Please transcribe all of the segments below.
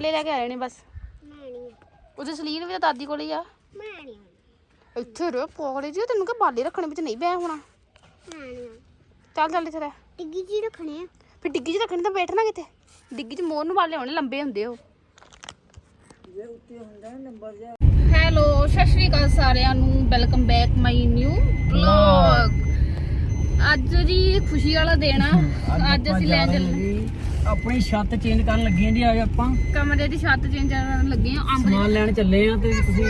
ਲੈ ਲੈ ਕੇ ਆਏ ਨੇ ਬਸ। ਮੈਂ ਨਹੀਂ ਉਹਦੇ ਸਲੀਨ ਵੀ ਤਾਂ ਦਾਦੀ ਕੋਲ ਹੀ ਆ। ਮੈਂ ਨਹੀਂ ਇੱਥੇ ਰੋ ਪੋਗਲੇ ਜੀ ਤੈਨੂੰ ਕਿ ਬਾਲੇ ਰੱਖਣੇ ਵਿੱਚ ਨਹੀਂ ਬੈ ਹੋਣਾ। ਮੈਂ ਨਹੀਂ ਚੱਲ ਚੱਲ ਇੱਥੇ ਰਹਿ। ਟਿੱਗੀ ਜੀ ਰੱਖਣੇ ਆ। ਫਿਰ ਡਿੱਗੀ 'ਚ ਰੱਖਣੀ ਤਾਂ ਬੈਠਣਾ ਕਿੱਥੇ? ਡਿੱਗੀ 'ਚ ਮੋਰ ਨੂੰ ਬਾਲੇ ਹੋਣੇ ਲੰਬੇ ਹੁੰਦੇ ਉਹ। ਹੈਲੋ ਸਤਿ ਸ਼੍ਰੀ ਅਕਾਲ ਸਾਰਿਆਂ ਨੂੰ। Welcome back my new vlog. ਅੱਜ ਜੀ ਖੁਸ਼ੀ ਵਾਲਾ ਦਿਨ ਆ। ਅੱਜ ਅਸੀਂ ਲੈ ਚੱਲੇ ਆਪਣੀ ਛੱਤ ਚੇਂਜ ਕਰਨ ਲੱਗੇ ਆਂ ਜੀ ਅੱਜ ਆਪਾਂ। ਕਮਰੇ ਦੀ ਛੱਤ ਚੇਂਜ ਕਰਨ ਲੱਗੇ ਆ ਅੰਬ ਸਮਾਨ ਲੈਣ ਚੱਲੇ ਆਂ ਤੇ ਤੁਸੀਂ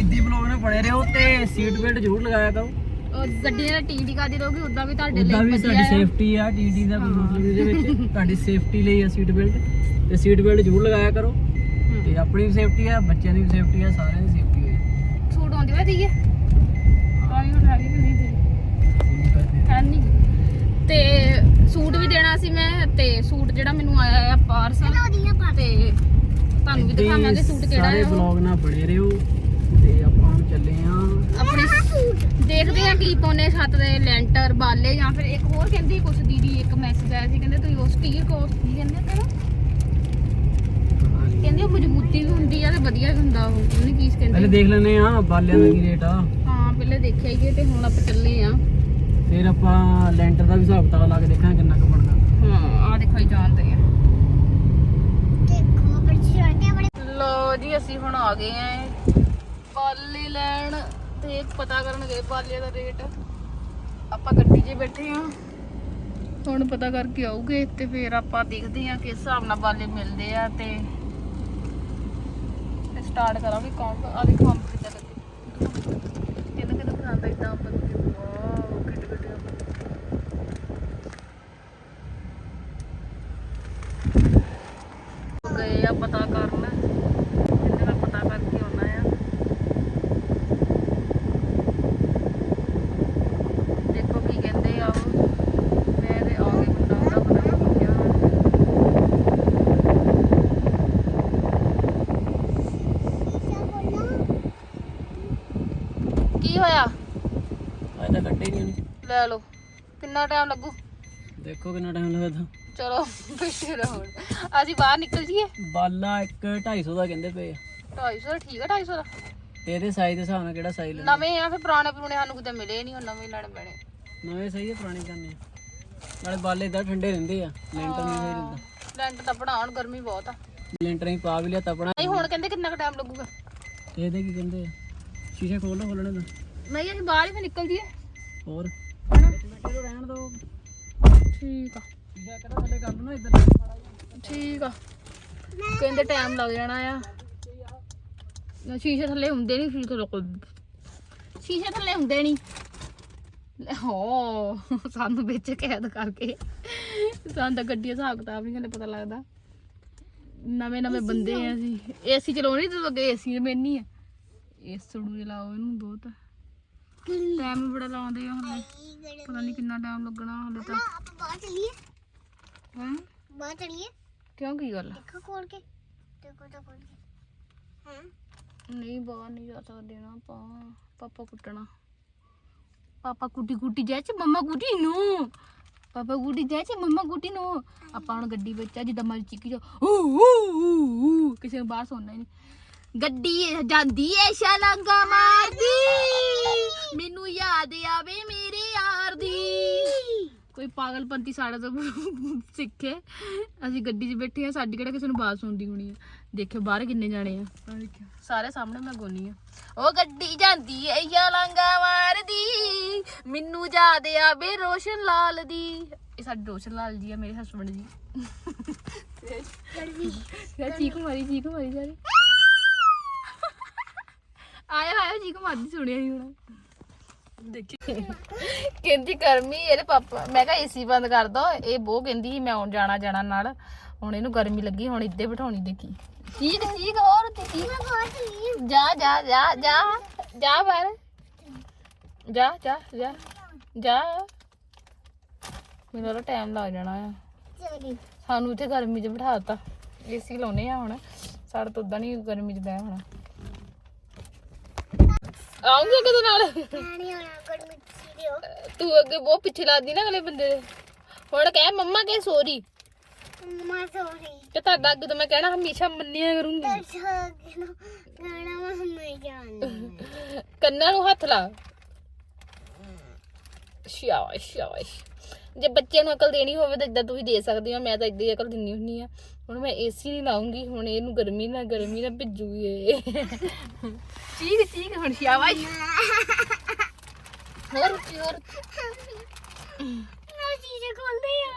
ਐਦੀ ਬਲੌਗ ਨਾਲ ਬਣੇ ਰਹੋ ਤੇ ਸੀਟ ਬੈਲਟ ਜ਼ਰੂਰ ਲਗਾਇਆ ਕਰੋ। ਗੱਡੀਆਂ ਦਾ ਟੀਟੀ ਕਰਦੀ ਰਹੋਗੀ ਉਦਾਂ ਵੀ ਤੁਹਾਡੇ ਲਈ ਵੀ ਵਧੀਆ ਤੁਹਾਡੀ ਆ। ਸੇਫਟੀ ਆ ਟੀਟੀ ਦਾ ਕੋਈ ਮਤਲਬ ਇਹਦੇ ਵਿੱਚ ਤੁਹਾਡੀ ਸੇਫਟੀ ਲਈ ਆ ਸੀਟ ਬੈਲਟ ਤੇ ਸੀਟ ਬੈਲਟ ਜ਼ਰੂਰ ਲਗਾਇਆ ਕਰੋ। ਤੇ ਆਪਣੀ ਵੀ ਸੇਫਟੀ ਆ ਬੱਚਿਆਂ ਦੀ ਵੀ ਸੇਫਟੀ ਆ ਸਾਰਿਆਂ ਦੀ ਸੇਫਟੀ ਹੈ ਸੂਟ ਆਉਂਦੀ ਵਾ ਦੀਏ ਆਈ ਉਠਾ ਕੇ ਨਹੀਂ ਦੇ ਹੈ ਨਹੀਂ ਤੇ ਸੂਟ ਵੀ ਦੇਣਾ ਸੀ ਮੈਂ ਤੇ ਸੂਟ ਜਿਹੜਾ ਮੈਨੂੰ ਆਇਆ ਆ ਪਾਰਸਲ ਤੇ ਤੁਹਾਨੂੰ ਵੀ ਦਿਖਾਵਾਂਗੇ ਸੂਟ ਕਿਹੜਾ ਸਾਰੇ ਹੈ ਉਹ। ਬਲੌਗ ਨਾਲ ਬਣੇ ਰਹੋ ਤੇ ਆਪਾਂ ਹੁਣ ਚੱਲੇ ਆਂ ਆਪਣੇ ਦੇਖਦੇ ਆ ਕੀ ਪਾਉਨੇ ਛੱਤ ਦੇ ਲੈਂਟਰ ਬਾਲੇ ਜਾਂ ਫਿਰ ਇੱਕ ਹੋਰ ਕਹਿੰਦੀ ਕੁਛ ਦੀਦੀ ਇੱਕ ਮੈਸੇਜ ਆਇਆ ਸੀ ਕਹਿੰਦੇ ਤੁਸੀਂ ਉਹ ਸਟੀਲ ਕੋਸ ਕੀ ਕਹਿੰਦੇ ਤੈਨੂੰ ਕਹਿੰਦੇ ਉਹ ਮਜ਼ਬੂਤੀ ਵੀ ਹੁੰਦੀ ਆ ਤੇ ਵਧੀਆ ਵੀ ਹੁੰਦਾ ਉਹ ਉਹਨੇ ਕੀ ਪਹਿਲੇ ਕਹਿੰਦੇ ਦੇਖ ਲੈਨੇ ਆ ਬਾਲਿਆਂ ਦਾ ਕੀ ਰੇਟ ਆ। ਹਾਂ ਪਹਿਲੇ ਦੇਖਿਆ ਹੀ ਤੇ ਹੁਣ ਆਪਾਂ ਚੱਲੇ ਆ ਫਿਰ ਆਪਾਂ ਲੈਂਟਰ ਦਾ ਵੀ ਹਿਸਾਬ ਕਿਤਾਬ ਲਾ ਕੇ ਦੇਖਾਂਗੇ ਕਿੰਨਾ ਕੁ ਬਣਦਾ। ਹਾਂ ਆ ਦੇਖੋ ਹੀ ਜਾਣਦੇ ਆ। ਦੇਖੋ ਬੜੀ ਛੋਟੇ ਬੜੇ ਲੋ ਜੀ ਅਸੀਂ ਹੁਣ ਆ ਗਏ ਆ ਬਾਲੇ ਲੈਣ ਤੇ ਪਤਾ ਕਰਨ ਗਏ ਬਾਲੇ ਦਾ ਰੇਟ। ਆਪਾਂ ਗੱਡੀ 'ਚ ਬੈਠੇ ਆ। ਹੁਣ ਪਤਾ ਕਰਕੇ ਆਉਗੇ ਤੇ ਫਿਰ ਆਪਾਂ ਦੇਖਦੇ ਆ ਕਿਸ ਹਿਸਾਬ ਨਾਲ ਬਾਲੇ ਮਿਲਦੇ ਆ ਤੇ ਸਟਾਰਟ ਕਰਾਂਗੇ ਕੌਣ ਆ ਦੇਖੋ ਅੰਬ ਕਿੱਦਾਂ ਲੱਗੇ ਕਿਹਨੂੰ ਕਿਹਨੂੰ ਪਸੰਦ ਆ ਇਦਾਂ ਲੱਗੇ ਵਾਓ ਕਿੱਡੇ ਕਿੱਡੇ ਅੰਬ ਗਏ ਆ ਪਤਾ ਕਰਨ। ਜਿੰਨੇ ਮੈਂ ਪਤਾ ਕਰਕੇ ਆਉਣਾ ਆ। ਦੇਖੋ ਕੀ ਕਹਿੰਦੇ ਆ ਉਹ। ਮੈਂ ਤੇ ਆ ਗਏ ਮੁੰਡਾ ਉਹਦਾ ਪਤਾ ਨਹੀਂ ਕੀ ਕਿਹਾ। ਕੀ ਹੋਇਆ? ਅੱਜ ਤਾਂ ਕੱਢੇ ਨਹੀਂ ਲੈ ਲਓ। ਕਿੰਨਾ ਟਾਈਮ ਲੱਗੂ? ਦੇਖੋ ਕਿੰਨਾ ਟਾਈਮ ਲੱਗਦਾ। ਚਲੋ ਬੈਠੇ ਰਹੋ। ਅਸੀਂ ਬਾਹਰ ਨਿਕਲ ਜੀਏ ਬਾਲਾ ਇੱਕ 250 ਦਾ ਕਹਿੰਦੇ ਪਏ ਆ। 250 ਠੀਕ ਆ 250 ਦਾ? ਤੇ ਇਹਦੇ ਸਾਈਜ਼ ਦੇ ਹਿਸਾਬ ਨਾਲ ਕਿਹੜਾ ਸਾਈਜ਼ ਲੈਣਾ? ਨਵੇਂ ਆ ਫਿਰ ਪੁਰਾਣੇ ਪੁਰਾਣੇ ਸਾਨੂੰ ਕਿਤੇ ਮਿਲੇ ਨਹੀਂ ਹੁਣ ਨਵੇਂ ਲੈਣੇ ਪੈਣੇ। ਨਵੇਂ ਸਹੀ ਹੈ ਪੁਰਾਣੇ ਕਰਨੇ ਨਾਲੇ ਬਾਲੇ ਇਦਾਂ ਠੰਡੇ ਰਹਿੰਦੇ ਆ ਲੈਂਟਰ ਨਹੀਂ ਸਹੀ ਰਹਿੰਦਾ। ਲੈਂਟ ਤਾਂ ਬਣਾਉਣ ਗਰਮੀ ਬਹੁਤ ਆ। ਲੈਂਟਰ ਹੀ ਪਾ ਵੀ ਲਿਆ ਤਾਂ ਆਪਣਾ ਨਹੀਂ ਹੁਣ ਕਹਿੰਦੇ ਕਿੰਨਾ ਕੁ ਟਾਈਮ ਲੱਗੂਗਾ? ਤੇ ਇਹਦੇ ਕੀ ਕਹਿੰਦੇ ਆ? ਸ਼ੀਸ਼ੇ ਖੋਲ ਲਓ ਖੋਲਣੇ ਦਾ ਨਹੀਂ ਅਸੀਂ ਬਾਹਰ ਹੀ ਫਿਰ ਨਿਕਲ ਜੀਏ ਹੋਰ? ਹਨਾ? ਚਲੋ ਰਹਿਣ ਦੋ ਠੀਕ ਆ। ਲਓ ਠੀਕ ਆ। ਕਹਿੰਦੇ ਟਾਈਮ ਲੱਗ ਜਾਣਾ ਆ। ਨਾ ਸ਼ੀਸ਼ੇ ਥੱਲੇ ਹੁੰਦੇ ਨਹੀਂ ਸ਼ੀਸ਼ੇ ਥੱਲੇ ਸ਼ੀਸ਼ੇ ਥੱਲੇ ਹੁੰਦੇ ਨਹੀਂ ਹੋ ਸਾਨੂੰ ਵਿੱਚ ਕੈਦ ਕਰਕੇ। ਸਾਨੂੰ ਤਾਂ ਗੱਡੀ ਹਿਸਾਬ ਕਿਤਾਬ ਨਹੀਂ ਹਲੇ ਪਤਾ ਲੱਗਦਾ। ਨਵੇਂ ਨਵੇਂ ਬੰਦੇ ਆ ਅਸੀਂ। ਏਸੀ ਚਲਾਉਣੀ ਤੇ ਅੱਗੇ ਏਸੀ ਮੈਨੀ ਆ। ਇਸ ਸੜੂ ਚਲਾਓ ਇਹਨੂੰ ਬਹੁਤ। ਟਾਈਮ ਬੜਾ ਲਾਉਂਦੇ ਆ ਹਲੇ ਪਤਾ ਨਹੀਂ ਕਿੰਨਾ ਟਾਈਮ ਲੱਗਣਾ ਹਲੇ ਤਾਂ। ਆਪਾਂ ਬਾਹਰ ਚਲੀਏ। ਹੈਂ ਬਾਹਰ ਚਲੀਏ? ਕਿਉਂ ਕੀ ਗੱਲ ਆ? ਦੇਖੋ ਖੋਲ ਕੇ। ਦੇਖੋ ਤਾਂ ਖੋਲ ਕੇ। ਹਾਂ ਨਹੀਂ ਬਾਹਰ ਨਹੀਂ ਜਾ ਸਕਦੇ ਨਾ ਆਪਾਂ। ਪਾਪਾ ਕੁੱਟਣਾ। ਪਾਪਾ ਕੁੱਟੀ ਕੁੱਟੀ ਜਾਏ ਚ ਮੰਮਾ ਕੁੱਟੀ ਨੂੰ। ਪਾਪਾ ਕੁੱਟੀ ਜਾਏ ਚ ਮੰਮਾ ਕੁੱਟੀ ਨੂੰ। ਆਪਾਂ ਹੁਣ ਗੱਡੀ ਵਿੱਚ ਆ ਜਿੱਦਾਂ ਮਰਜ਼ੀ ਚੀਕੀ ਜਾ ਊ ਊ ਊ ਕਿਸੇ ਨੂੰ ਬਾਹਰ ਸੁਣਨਾ ਹੀ ਨਹੀਂ। ਗੱਡੀ ਜਾਂਦੀ ਏ ਛਲਾਂਗਾ ਮਾਰਦੀ। ਮੈਨੂੰ ਯਾਦ ਆਵੇ ਮੇਰੇ ਕੋਈ ਪਾਗਲਪੰਤੀ ਸਾਡੇ ਤੋਂ ਸਿੱਖੇ ਅਸੀਂ ਗੱਡੀ 'ਚ ਬੈਠੇ ਆ ਸਾਡੀ ਕਿਹੜਾ ਕਿਸੇ ਨੂੰ ਬਾਤ ਸੁਣਦੀ ਹੋਣੀ ਆ? ਦੇਖਿਓ ਬਾਹਰ ਕਿੰਨੇ ਜਾਣੇ ਆ। ਸਾਰੇ ਸਾਹਮਣੇ ਮੈਂ ਗੋਨੀ ਆ। ਉਹ ਗੱਡੀ ਜਾਂਦੀ ਏ ਯਾਲਾਂਗਾ ਮਾਰਦੀ। ਮੈਨੂੰ ਯਾਦ ਆਵੇ ਰੋਸ਼ਨ ਲਾਲ ਦੀ। ਇਹ ਸਾਡੇ ਰੋਸ਼ਨ ਲਾਲ ਜੀ ਆ ਮੇਰੇ ਹਸਬੰਡ ਜੀ। ਯਾਰ ਚੀਕ ਮਾਰੀ ਚੀਕ ਮਾਰੀ ਸਾਰੇ। ਆਇਆ ਆਇਆ ਚੀਕ ਮਾਰਦੀ ਸੁਣਿਆ ਹੀ ਹੁਣ। ਦੇਖੀ। ਕਹਿੰਦੀ ਗਰਮੀ ਇਹਦੇ ਪਾਪਾ। ਮੈਂ ਕਿਹਾ ਏਸੀ ਬੰਦ ਕਰ ਦੋ। ਇਹ ਬਹੁ ਕਹਿੰਦੀ ਸੀ ਮੈਂ ਆਉਣ ਜਾਣਾ ਜਾਣਾ ਨਾਲ। ਹੁਣ ਇਹਨੂੰ ਗਰਮੀ ਲੱਗੀ ਹੁਣ ਇੱਦੇ ਬਿਠਾਉਣੀ ਦੇਖੀ। ਠੀਕ ਠੀਕ ਹੋਰ ਚਲੀਏ ਜਾ ਜਾ ਜਾ ਜਾ ਜਾ ਬਾਹਰ। ਜਾ ਜਾ ਜਾ ਜਾ। ਮੈਨੂੰ ਟਾਈਮ ਲੱਗ ਜਾਣਾ ਆ। ਸਾਨੂੰ ਇੱਥੇ ਗਰਮੀ 'ਚ ਬਿਠਾਤਾ ਏਸੀ ਲਾਉਨੇ ਆ ਹੁਣ। ਸਾਡੇ ਤੋਂ ਉਦਾਂ ਨਹੀਂ ਗਰਮੀ 'ਚ ਬਹਿ ਹੋਣਾ। ਆਉਂਗੇ ਕਿਹਦੇ ਨਾਲ? ਨਹੀਂ ਤੂੰ ਅੱਗੇ ਬਹੁਤ ਪਿੱਛੇ ਲੱਗਦੀ ਨਾ ਅਗਲੇ ਬੰਦੇ ਦੇ। ਹੁਣ ਕਹਿ ਮੰਮਾ ਕੇ ਸੋਰੀ ਮਮਾ ਸੋਰੀ ਤੇ ਤੁਹਾਡਾ ਅੱਗੇ ਤੋਂ ਮੈਂ ਕਹਿਣਾ ਹਮੇਸ਼ਾ ਮੰਨਿਆ ਕਰੂੰਗੀ। ਦੱਸੋ ਗਾਣਾ ਮੈਂ ਜਾਣਦੀ ਕੰਨਾਂ ਨੂੰ ਹੱਥ ਲਾ। ਸ਼ਾਬਾਸ਼ ਸ਼ਾਬਾਸ਼ ਜੇ ਬੱਚਿਆਂ ਨੂੰ ਅਕਲ ਦੇਣੀ ਹੋਵੇ ਤਾਂ ਇਦਾਂ ਤੁਸੀਂ ਦੇ ਸਕਦੇ ਹੋ ਮੈਂ ਤਾਂ ਇਦਾਂ ਹੀ ਅਕਲ ਦਿੰਨੀ ਹੁੰਨੀ ਆ ਹੁਣ ਮੈਂ ਏਸੀ ਨਹੀਂ ਲਾਉਂਗੀ ਹੁਣ ਇਹਨੂੰ ਗਰਮੀ ਨਾ ਗਰਮੀ ਨਾ ਭਿੱਜੂਗੀ ਇਹ। ਚੀਕ ਚੀਕ ਹੁਣ ਸ਼ਾਬਾਸ਼ ਹੋਰ ਉੱਚੀ, ਹੋਰ। ਨਾ ਚੀਜ਼ ਖੋਲਦੇ ਆ।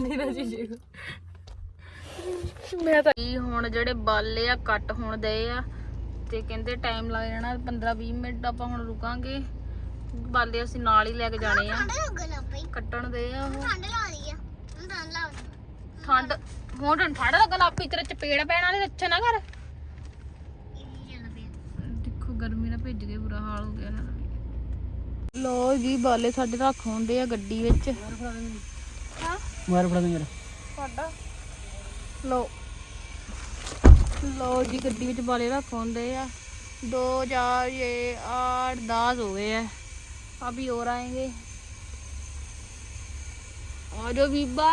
ਨਹੀਂ ਨਾ ਜੀਜੇ ਮੈਂ ਤਾਂ ਇਹ ਹੁਣ ਜਿਹੜੇ ਬਾਲੇ ਆ ਕੱਟ ਹੋਣ ਦਏ ਆ ਤੇ ਕਹਿੰਦੇ ਟਾਈਮ ਲੱਗ ਜਾਣਾ 15 20 ਮਿੰਟ ਆਪਾਂ ਹੁਣ ਰੁਕਾਂਗੇ। ਬਾਲੇ ਅਸੀਂ ਨਾਲ ਹੀ ਲੈ ਕੇ ਜਾਣੇ ਆ। ਕੱਟਣ ਦੇ ਆ ਉਹ। ਠੰਡ ਲਾ ਰਹੀ ਆ। ਠੰਡ ਲਾ ਰਹੀ ਠੰਡ ਹੁਣ ਠੰਡ ਲੱਗਣ ਲੱਗ ਪਈ ਤੇਰੇ ਚਪੇੜ ਪੈਣ ਵਾਲੇ ਅੱਛਾ ਨਾ ਕਰ। ਇਹ ਚੱਲ ਪਿਆ ਦੇਖੋ ਗਰਮੀ ਨਾਲ ਭਿੱਜ ਗਏ ਬੁਰਾ ਹਾਲ ਹੋ ਗਿਆ। ਦਾ ਲੋ ਜੀ ਬਾਲੇ ਸਾਡੇ ਰੱਖ ਹੁੰਦੇ ਆ ਗੱਡੀ ਵਿੱਚ। ਹਾਂ ਮਾਰ ਫੜਾ ਦੇ ਮੇਰਾ। ਤੁਹਾਡਾ ਲੋ ਲੋ ਜੀ ਗੱਡੀ ਵਿੱਚ ਬਾਲੇ ਰੱਖ ਹੁੰਦੇ ਆ। 2000 ਇਹ 8 10 ਹੋ ਗਏ ਆ। अभी और आएंगे और बीबा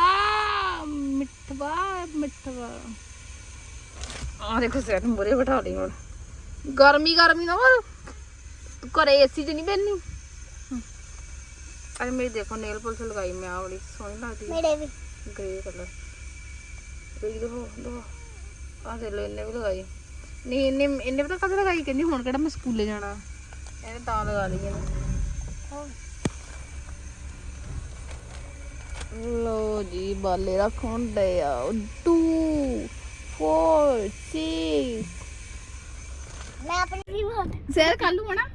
मिठवा मिठवा ਆ ਦੇਖੋ ਸੈਟ ਮੁਰੇ ਬਿਠਾ ਲਈ ਹੁਣ ਗਰਮੀ ਗਰਮੀ ਨਾ ਹੋਰ ਤੂੰ ਘਰੇ ਏਸੀ 'ਚ ਨਹੀਂ ਬੈਣੀ ਅਰੇ ਮੇਰੀ ਦੇਖੋ ਨੇਲ ਪੁਲਿਸ ਲਗਾਈ ਮੈਂ ਆ ਵਾਲੀ ਸੋਹਣੀ ਲੱਗਦੀ ਹੈ ਮੇਰੇ ਵੀ ਗ੍ਰੇ ਕਲਰ ਇਹ ਦੇਖੋ ਦੋ ਆ ਦੇ ਲੈ ਇਹਨੇ ਵੀ ਲਗਾਈ ਨਹੀਂ ਇਹਨੇ ਇਹਨੇ ਪਤਾ ਕਦ ਲਗਾਈ ਕਹਿੰਦੀ ਹੁਣ ਕਿਹੜਾ ਮੈਂ ਸਕੂਲੇ ਜਾਣਾ ਇਹਨੇ ਤਾਂ ਲਗਾ ਲਈ ਇਹਨੇ ਲੋ ਜੀ ਬਾਲੇ ਰੱਖਣ ਦੇ ਆ। 2 4 6 ਮੈਂ ਆਪਣੀ ਵੀ ਬੋਲ ਸੈਰ ਕੱਲ ਨੂੰ ਆਣਾ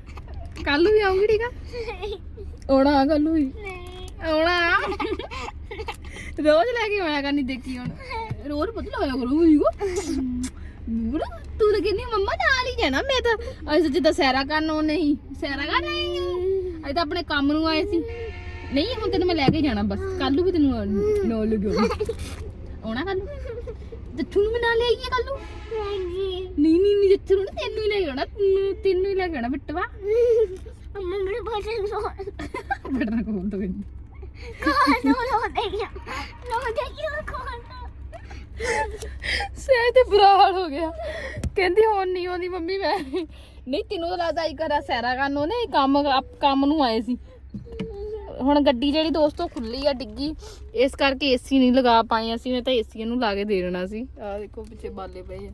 ਕੱਲ ਨੂੰ ਵੀ ਆਉਂਗੀ ਠੀਕ ਆ? ਆਉਣਾ ਕੱਲ ਨੂੰ ਨਹੀਂ। ਆਉਣਾ। ਰੋਜ਼ ਲੈ ਕੇ ਆਇਆ ਕਰਨੀ ਦੇਖੀ ਹੁਣ। ਰੋਜ਼ ਪਤਾ ਲਾਇਆ ਕਰੂੰ ਈਗੋ ਬੁੜਾ ਤੂੰ ਤਾਂ ਕਹਿੰਦੀ ਮੰਮਾ ਨਾਲ ਹੀ ਜਾਣਾ ਮੈਂ ਤਾਂ ਅਸੀਂ ਜਿੱਦਾਂ ਸੈਰਾ ਕਰਨ ਉਹ ਨਹੀਂ ਸੈਰਾ ਕਰਨ ਹਾਂ ਅਸੀਂ ਤਾਂ ਆਪਣੇ ਕੰਮ ਨੂੰ ਆਏ ਸੀ। ਨਹੀਂ ਹੁਣ ਤੈਨੂੰ ਮੈਂ ਲੈ ਕੇ ਜਾਣਾ ਬਸ। ਕੱਲ ਨੂੰ ਵੀ ਤੈਨੂੰ ਨਾਲ ਲੱਗਿਓ ਆਉਣਾ ਕੱਲ ਨੂੰ ਜੱਥੂ ਨੂੰ ਵੀ ਨਾਲ ਲੈ ਆਈਏ ਕੱਲ ਨੂੰ? ਨਹੀਂ ਨਹੀਂ ਨਹੀਂ ਨਹੀਂ ਜੱਥੂ ਨੂੰ ਨੀ, ਤੈਨੂੰ ਹੀ ਲੈ ਆਉਣਾ। ਤੈਨੂੰ ਤੈਨੂੰ ਹੀ ਲੈ ਆਉਣਾ ਬਿੱਟਵਾ ਅੰਮਾ ਮੇਰੇ ਬਟਨ ਲੋ ਬਟਨਾ ਕੋਲ ਤੋਂ ਕਹਿੰਦੀ ਕੋਣ ਲੋ ਲੋ ਦੇ ਗਿਆ? ਲੋ ਦੇ ਗਿਆ ਕੋਣ? ਸਹਿ ਤੇ ਬੁਰਾ ਹਾਲ ਹੋ ਗਿਆ। ਕਹਿੰਦੀ ਹੁਣ ਨਹੀਂ ਆਉਂਦੀ ਮੰਮੀ ਮੈਂ ਨਹੀਂ, ਤੈਨੂੰ ਤਾਂ ਲੱਗਦਾ ਆਈ ਕਰਾ ਸੈਰਾ ਕਰਨ ਉਹਨੇ ਕੰਮ ਕੰਮ ਨੂੰ ਆਏ ਸੀ। ਹੁਣ ਗੱਡੀ ਜਿਹੜੀ ਦੋਸਤੋ ਖੁੱਲੀ ਆ, ਡਿੱਗੀ। ਇਸ ਕਰਕੇ ਏਸੀ ਨਹੀਂ ਲਗਾ ਪਾਏ ਅਸੀਂ ਨੇ ਤਾਂ ਏਸੀ ਨੂੰ ਲਾ ਕੇ ਦੇ ਦੇਣਾ ਸੀ। ਆ ਦੇਖੋ, ਪਿੱਛੇ ਬਾਲੇ ਪਏ ਆ।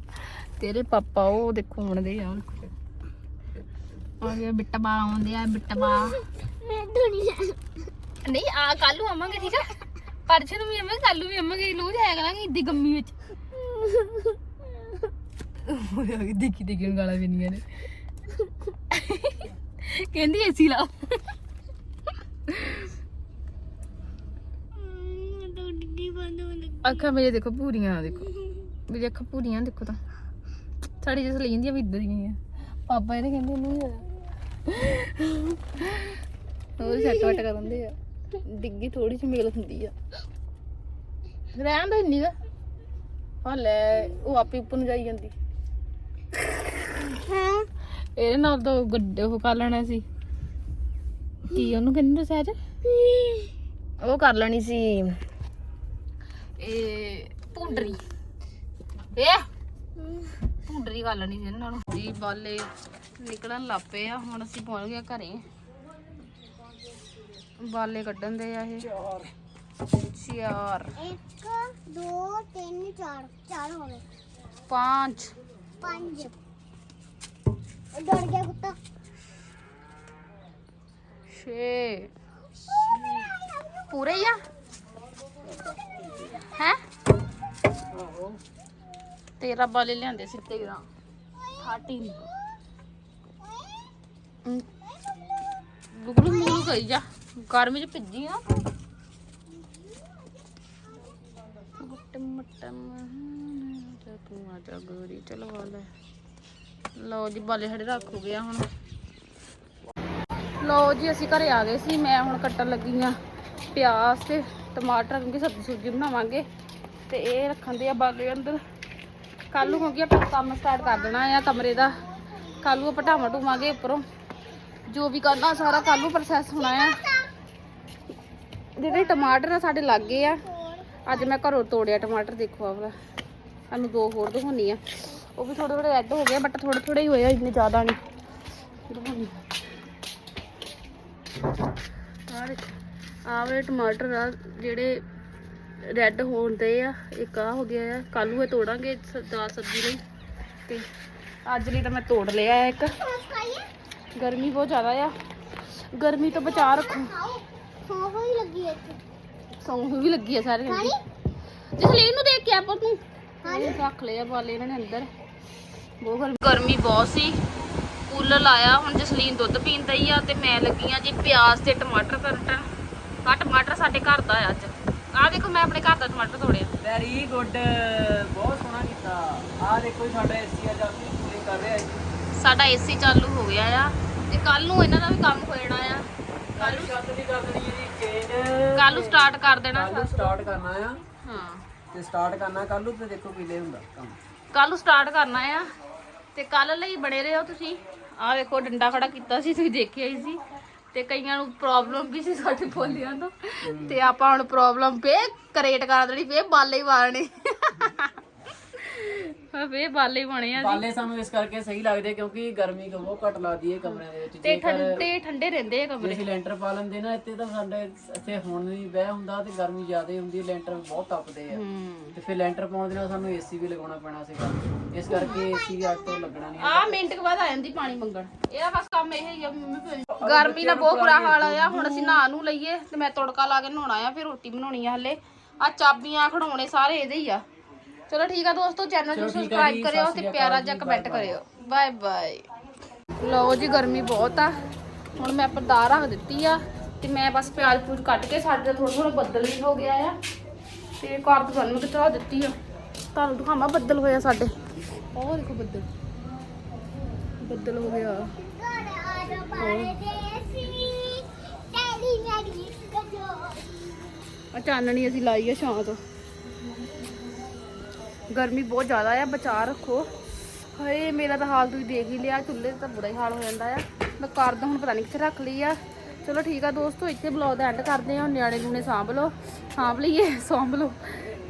ਤੇਰੇ ਪਾਪਾ, ਉਹ ਦੇਖੋ ਹੁਣ ਦੇ ਆ। ਆ ਗਿਆ ਬਿੱਟਾ ਆਉਂਦੇ ਆ ਬਿੱਟਾ ਨਹੀਂ, ਆ ਕੱਲ ਨੂੰ ਆਵਾਂਗੇ, ਠੀਕ ਆ? ਪਰਸੋਂ ਨੂੰ ਵੀ ਆਵਾਂਗੇ ਕੱਲ ਨੂੰ ਵੀ ਆਵਾਂਗੇ। ਲੋ ਜਾਇਆ ਕਰਾਂਗੇ ਇੱਦੀ ਗੰਮੀ ਵਿੱਚ। ਓਏ ਦੇਖੀ ਦੇਖੀ ਨੂੰ ਗਾਲਾਂ ਪੈਂਦੀਆਂ ਨੇ। ਕਹਿੰਦੀ ਏਸੀ ਲਾਓ। ਦੁੱਡੀ ਬੰਦ ਹੋ ਲੱਗੀ ਅੱਖਾਂ ਮੇਰੇ ਦੇਖੋ ਪੂਰੀਆਂ ਦੇਖੋ। ਮੇਰੀ ਅੱਖਾਂ ਪੂਰੀਆਂ ਦੇਖੋ ਤਾਂ। ਸਾਡੀ ਜਿਸ ਲਈ ਜਾਂਦੀਆਂ ਵੀ ਇਦਾਂ ਦੀਆਂ ਹੀ ਆ। ਪਾਪਾ ਇਹਨੇ ਕਹਿੰਦੇ ਨਹੀਂ ਹੋਇਆ ਉਹ ਸੈੱਟ ਵਟ ਕਰਦੇ ਆ। ਡਿੱਗੀ ਥੋੜੀ ਜਿਹੀ ਮੇਲ ਹੁੰਦੀ ਆ। ਰਹਿਣ ਦਾ ਇੰਨੀ ਦਾ ਆ ਲੈ ਉਹ ਆਪੇ ਉੱਪਰ ਨੂੰ ਜਾਈ ਜਾਂਦੀ। ਹਾਂ। ਇਹਦੇ ਨਾਲ ਤਾਂ ਗੱਡੇ ਉਹ ਕਰ ਲੈਣਾ ਸੀ। ਕੀ ਉਹਨੂੰ ਕਹਿੰਦੇ ਸਹਿਜ? ਉਹ ਕਰ ਲੈਣੀ ਸੀ। ਇਹ ਪੁੰਡਰੀ ਇਹ ਪੁੰਡਰੀ ਕਰ ਲੈਣੀ ਸੀ ਇਹਨਾਂ ਨੂੰ। ਜੀ ਬਾਲੇ ਨਿਕਲਣ ਲੱਪੇ ਆ ਹੁਣ ਅਸੀਂ ਪਹੁੰਚ ਗਏ ਘਰੇ। ਬਾਲੇ ਕੱਢਣ ਦੇ ਆ ਇਹ। ਚਾਰ। ਚਾਰ। 1 2 3 4 4 ਹੋ ਗਏ 5 5 डर गया कुत्ता शे पूरे या? हैं? तेरा बाले लियांदे सी तेरा 13 गुगलू मुगलू कही जा। गर्मी च भिजी ना मटम मटम जा, गोरी, चलो वाला है। ਲਓ ਜੀ, ਬਾਲੇ ਹੜੇ ਰੱਖ ਹੋ ਗਿਆ ਹੁਣ। ਲਓ ਜੀ, ਅਸੀਂ ਘਰੇ ਆ ਗਏ ਸੀ। ਮੈਂ ਹੁਣ ਕੱਟਣ ਲੱਗੀ ਆ ਪਿਆਜ਼ ਤੇ ਟਮਾਟਰ, ਕਿਉਂਕਿ ਸਬਜ਼ੀ ਸੁਬਜ਼ੀ ਬਣਾਵਾਂਗੇ। ਤੇ ਇਹ ਰੱਖਣ ਦੇ ਆ ਬਾਲੇ ਅੰਦਰ। ਕੱਲ ਨੂੰ ਹੋ ਆਪਾਂ ਕੰਮ ਸਟਾਰਟ ਕਰ ਦੇਣਾ ਆ ਕਮਰੇ ਦਾ। ਕੱਲ ਨੂੰ ਪਟਾਵਾਂ ਟੂਵਾਂਗੇ ਉੱਪਰੋਂ। ਜੋ ਵੀ ਕਰਨਾ, ਸਾਰਾ ਕੱਲ ਨੂੰ ਪ੍ਰੋਸੈਸ ਹੋਣਾ ਆ। ਜਿਹੜੇ ਟਮਾਟਰ ਆ, ਸਾਡੇ ਲੱਗ ਆ। ਅੱਜ ਮੈਂ ਘਰੋਂ ਤੋੜਿਆ ਟਮਾਟਰ, ਦੇਖੋ ਆਪਣਾ ਵਾਲਾ। ਦੋ ਹੋਰ ਦਿਖਾਉਣੀ ਆ। ਉਹ ਵੀ ਥੋੜੇ ਥੋੜੇ ਰੈੱਡ ਹੋ ਗਏ ਬਟ ਥੋੜੇ ਥੋੜੇ ਹੀ ਹੋਏ ਆ ਇੰਨੇ ਜ਼ਿਆਦਾ ਨਹੀਂ। ਆ ਟਮਾਟਰ ਆ ਜਿਹੜੇ ਰੈੱਡ ਹੋਣਦੇ ਆ ਇੱਕ ਆ ਹੋ ਗਿਆ ਆ ਕੱਲ ਨੂੰ ਇਹ ਤੋੜਾਂਗੇ ਦਾਲ ਸਬਜ਼ੀ ਲਈ। ਤੇ ਅੱਜ ਲਈ ਤਾਂ ਮੈਂ ਤੋੜ ਲਿਆ ਇੱਕ। ਗਰਮੀ ਬਹੁਤ ਜ਼ਿਆਦਾ ਆ। ਗਰਮੀ ਤੋਂ ਬਚਾ ਰੱਖੋ। ਸੌਂ ਹੋਈ ਲੱਗੀ ਇੱਥੇ ਸੌਂ ਵੀ ਲੱਗੀ ਆ ਸਾਰੇ। ਕਹਿੰਦੇ ਜਸਲੀਨ ਨੂੰ ਦੇਖ ਕੇ ਆਪਾਂ ਤੂੰ ਰੱਖ ਲਿਆ ਬਾਲੇ ਇਹਨਾਂ ਨੇ ਅੰਦਰ। ਬਹੁਤ ਗਰਮੀ ਗਰਮੀ ਬਹੁਤ ਸੀ। ਕੂਲਰ ਲਾਇਆ ਹੁਣ ਜਸਲੀਨ ਦੁੱਧ ਪੀਂਦਾ ਹੀ ਆ ਤੇ ਮੈਂ ਲੱਗੀ ਆ ਜੀ ਪਿਆਜ਼ ਤੇ ਟਮਾਟਰ ਕੱਟਣ ਆ ਟਮਾਟਰ ਸਾਡੇ ਘਰ ਦਾ ਆ ਅੱਜ। ਆ ਦੇਖੋ ਮੈਂ ਆਪਣੇ ਘਰ ਦਾ ਟਮਾਟਰ ਤੋੜਿਆ। ਵੈਰੀ ਗੁੱਡ ਬਹੁਤ ਸੋਹਣਾ ਕੀਤਾ। ਆਹ ਦੇਖੋ ਸਾਡਾ ਏਸੀ ਅੱਜ ਆਪਣੀ ਕੂਲਿੰਗ ਕਰ ਰਿਹਾ ਹੈ ਸਾਡਾ ਏਸੀ ਚਾਲੂ ਹੋ ਗਿਆ ਆ ਤੇ ਕੱਲ ਨੂੰ ਇਹਨਾਂ ਦਾ ਵੀ ਕੰਮ ਹੋ ਜਾਣਾ ਆ। ਕੱਲ ਨੂੰ ਛੱਤ ਦੀ ਕਰ ਦੇਣੀ ਹੈ ਜੀ ਚੇਂਜ ਕੱਲ ਨੂੰ ਸਟਾਰਟ ਕਰ ਦੇਣਾ ਕੱਲ ਨੂੰ ਸਟਾਰਟ ਕਰਨਾ ਆ। ਹਾਂ। ਤੇ ਸਟਾਰਟ ਕਰਨਾ ਕੱਲ ਨੂੰ ਤੇ ਦੇਖੋ ਕਿਲੇ ਹੁੰਦਾ ਕੰਮ। ਕੱਲ ਨੂੰ ਸਟਾਰਟ ਕਰਨਾ ਆ। ਤੇ ਕੱਲ ਲਈ ਬਣੇ ਰਹੋ ਤੁਸੀਂ। ਆਹ ਵੇਖੋ, ਡੰਡਾ ਖੜਾ ਕੀਤਾ ਸੀ, ਤੁਸੀਂ ਦੇਖਿਆ ਹੀ ਸੀ। ਤੇ ਕਈਆਂ ਨੂੰ ਪ੍ਰੋਬਲਮ ਵੀ ਸੀ ਸਾਡੇ ਬੋਲਿਆਂ ਤੋਂ। ਤੇ ਆਪਾਂ ਹੁਣ ਪ੍ਰੋਬਲਮ ਫੇ ਕ੍ਰੀਏਟ ਕਰ ਦੇਣੀ ਫੇ ਬਾਲੇ ਹੀ ਮਾਰਨੇ ਫੇ ਬਾਲੇ ਬਣੇ ਆ ਜੀ। ਬਾਲੇ ਸਾਨੂੰ ਇਸ ਕਰਕੇ ਸਹੀ ਲੱਗਦੇ ਕਿਉਂਕਿ ਗਰਮੀ ਬਹੁਤ ਘੱਟ ਲੱਗਦੀ ਹੈ ਕਮਰਿਆਂ ਦੇ ਵਿੱਚ। ਤੇ ਜੇਕਰ ਠੰਡੇ ਠੰਡੇ ਰਹਿੰਦੇ ਆ ਜੇ ਕਮਰੇ। ਅਸੀਂ ਲੈਂਟਰ ਪਾ ਲੈਂਦੇ ਨਾ ਇੱਥੇ ਤਾਂ ਸਾਡੇ ਇੱਥੇ ਹੁਣ ਨਹੀਂ ਬਹਿ ਹੁੰਦਾ ਤੇ ਗਰਮੀ ਜ਼ਿਆਦਾ ਹੁੰਦੀ ਹੈ ਲੈਂਟਰ ਬਹੁਤ ਤਪਦੇ ਆ। ਹੂੰ। ਤੇ ਫਿਰ ਲੈਂਟਰ ਪਾਉਣ ਦੇ ਨਾਲ ਸਾਨੂੰ ਏਸੀ ਵੀ ਲਗਾਉਣਾ ਪੈਣਾ ਸੀਗਾ। ਇਸ ਕਰਕੇ ਏਸੀ ਵੀ ਅੱਜ ਤੋਂ ਲੱਗਣਾ ਨਹੀਂ ਆ ਮਿੰਟ ਕੁ ਬਾਅਦ ਆ ਜਾਂਦੀ ਪਾਣੀ ਮੰਗਣ। ਇਹਦਾ ਬਸ ਕੰਮ ਇਹ ਹੀ ਆ ਮੰਮੀ ਫਿਰ ਗਰਮੀ ਨਾਲ ਬਹੁਤ ਬੁਰਾ ਹਾਲ ਆ ਹੁਣ ਅਸੀਂ ਨਹਾ ਨੂੰ ਲਈਏ ਤੇ ਮੈਂ ਤੜਕਾ ਲਾ ਕੇ ਨਹਾਉਣਾ ਆ ਫਿਰ ਰੋਟੀ ਬਣਾਉਣੀ ਆ ਹਲੇ। ਆ ਚਾਬੀਆਂ ਖੜਾਉਣੇ ਸਾਰੇ ਇਹਦੇ ਹੀ ਆ। ਚਲੋ ਠੀਕ ਆ ਦੋਸਤੋ ਚੈਨਲ ਨੂੰ ਸਬਸਕ੍ਰਾਈਬ ਕਰਿਓ ਤੇ ਪਿਆਰਾ ਜਿਹਾ ਕਮੈਂਟ ਕਰਿਓ। Bye bye. ਲਓ ਜੀ ਗਰਮੀ ਬਹੁਤ ਆ। ਹੁਣ ਮੈਂ ਪਰਦਾ ਰੱਖ ਦਿੱਤੀ ਆ ਤੇ ਮੈਂ ਬਸ ਪਿਆਜ਼ ਪੂਜ ਕੱਟ ਕੇ ਸਾਡੇ ਥੋੜਾ ਥੋੜਾ ਬੱਦਲ ਵੀ ਹੋ ਗਿਆ ਆ। ਤੇ ਕਾਰ ਤੋਂ ਸਾਨੂੰ ਤੇ ਚੜਾ ਦਿੱਤੀ ਆ। ਤੁਹਾਨੂੰ ਦਿਖਾਵਾਂ ਬੱਦਲ ਹੋਇਆ ਸਾਡੇ। ਉਹ ਦੇਖੋ ਬੱਦਲ। ਬੱਦਲ ਹੋ ਗਿਆ। ਆ ਚਾਨਣੀ ਅਸੀਂ ਲਾਈ ਆ ਛਾਂ ਤੋਂ। ਗਰਮੀ ਬਹੁਤ ਜ਼ਿਆਦਾ ਆ, ਬਚਾ ਰੱਖੋ। ਹਾਏ, ਮੇਰਾ ਤਾਂ ਹਾਲ ਤੁਸੀਂ ਦੇਖ ਹੀ ਲਿਆ, ਚੁੱਲ੍ਹੇ ਤੇ ਤਾਂ ਬੁਰਾ ਹੀ ਹਾਲ ਹੋ ਜਾਂਦਾ ਆ। ਮੈਂ ਕਰਦਾ ਹੁਣ ਪਤਾ ਨਹੀਂ ਕਿੱਥੇ ਰੱਖ ਲਈ ਆ। ਚਲੋ ਠੀਕ ਆ ਦੋਸਤੋ, ਇੱਥੇ ਬਲੌਗ ਦਾ ਐਂਡ ਕਰਦੇ ਹਾਂ ਨਿਆਣੇ ਨੂਣੇ ਸਾਂਭ ਲਓ, ਸਾਂਭ ਲਈਏ, ਸਾਂਭ ਲਓ।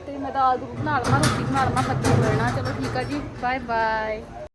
ਤੇ ਮੈਂ ਤਾਂ ਆਲੂ ਬਣਾ ਲਵਾਂ, ਰੋਟੀ ਬਣਾ ਲਵਾਂ ਬੱਚੇ ਹੋ ਜਾਣਾ ਚਲੋ ਠੀਕ ਆ ਜੀ ਬਾਏ ਬਾਏ